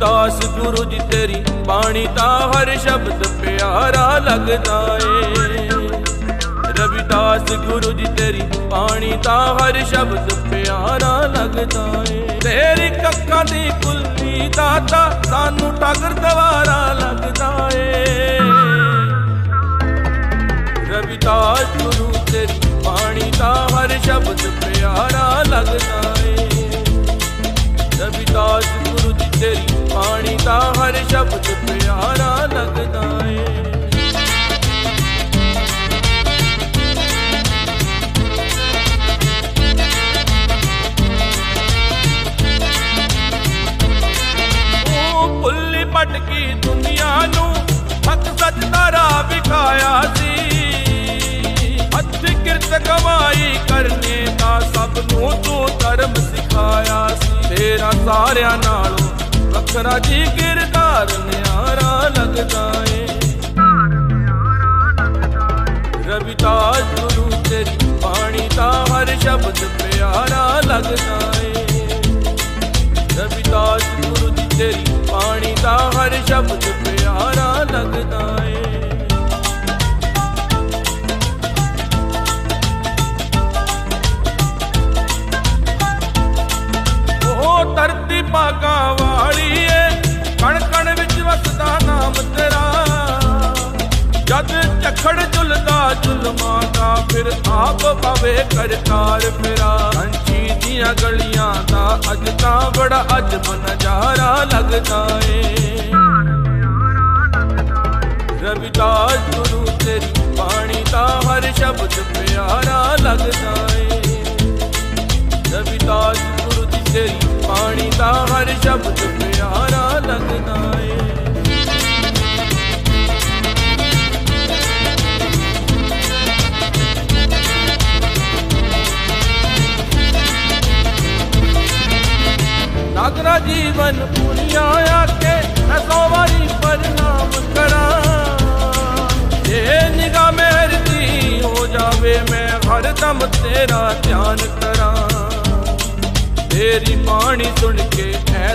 ਦਾਸ ਗੁਰੂ ਜੀ ਤੇਰੀ ਬਾਣੀ ਦਾ ਹਰ ਸ਼ਬਦ ਪਿਆਰਾ ਲੱਗਦਾ ਏ। ਰਵਿਦਾਸ ਗੁਰੂ ਜੀ ਤੇਰੀ ਬਾਣੀ ਦਾ ਹਰ ਸ਼ਬਦ ਪਿਆਰਾ ਲੱਗਦਾ ਏ। ਤੇਰੀ ਕੱਕਾਂ ਦੀ ਕੁੱਲੀ ਦਾਤਾ ਸਾਨੂੰ ਟਾਗਰ ਦਵਾਰਾ ਲੱਗਦਾ ਏ। ਰਵਿਦਾਸ ਗੁਰੂ ਤੇਰੀ ਬਾਣੀ ਦਾ ਹਰ ਸ਼ਬਦ ਪਿਆਰਾ ਲੱਗਦਾ ਭਟਕੀ ਦੁਨੀਆ ਨੂੰ ਹੱਥ ਸੱਚ ਦਾ ਰਾਹ ਵਿਖਾਇਆ ਸੀ। ਹੱਥ ਕਿਰਤ ਕਮਾਈ ਕਰਨੇ ਦਾ ਸਭ ਨੂੰ ਤੂੰ ਧਰਮ ਸਿਖਾਇਆ ਸੀ। ਤੇਰਾ ਸਾਰਿਆਂ ਨਾਲੋਂ ਵੱਖਰਾ ਜੀ ਕਿਰਦਾਰ ਨਿਆਰਾ ਲੱਗਦਾ ਏ ਰਵਿਦਾਸ ਗੁਰੂ ਤੇਰੀ ਬਾਣੀ ਦਾ ਹਰ ਸ਼ਬਦ ਪਿਆਰਾ ਲੱਗਦਾ ਭਾਗਾਂ ਵਾਲੀ ਕਣ ਕਣ ਵਿੱਚ ਵਸਦਾ ਨਾਮ ਤੇਰਾ। ਜਦ ਝਖੜ ਝੁਲਦਾ ਜ਼ੁਲਮਾਂ ਦਾ ਫਿਰ ਆਪ ਪਵੇ ਕਰਤਾਰ ਫਿਰਾ ਕੰਚੀ ਦੀਆਂ ਗਲੀਆਂ ਦਾ ਅੱਜ ਤਾਂ ਬੜਾ ਅਜਬ ਨਜ਼ਾਰਾ ਲੱਗਦਾ ਏ। ਰਵਿਦਾਸ ਗੁਰੂ ਤੇਰੀ ਬਾਣੀ ਦਾ ਹਰ ਸ਼ਬਦ ਦਾ ਹਰ ਸ਼ਬਦ ਪਿਆਰਾ ਲੱਗਦਾ ਏ। ਨਾਗਰਾ ਜੀਵਨ ਪੁਰੀਆ ਆਕੇ ਮੈਂ ਸੋ ਵਾਰੀ ਪ੍ਰਣਾਮ ਕਰਾਂ। ਜੇ ਨਿਗਾ ਮੇਰ ਦੀ ਹੋ ਜਾਵੇ, ਮੈਂ ਹਰਦਮ ਤੇਰਾ ਧਿਆਨ ਕਰਾਂ। ਤੇਰੀ ਬਾਣੀ ਸੁਣ ਕੇ ਐ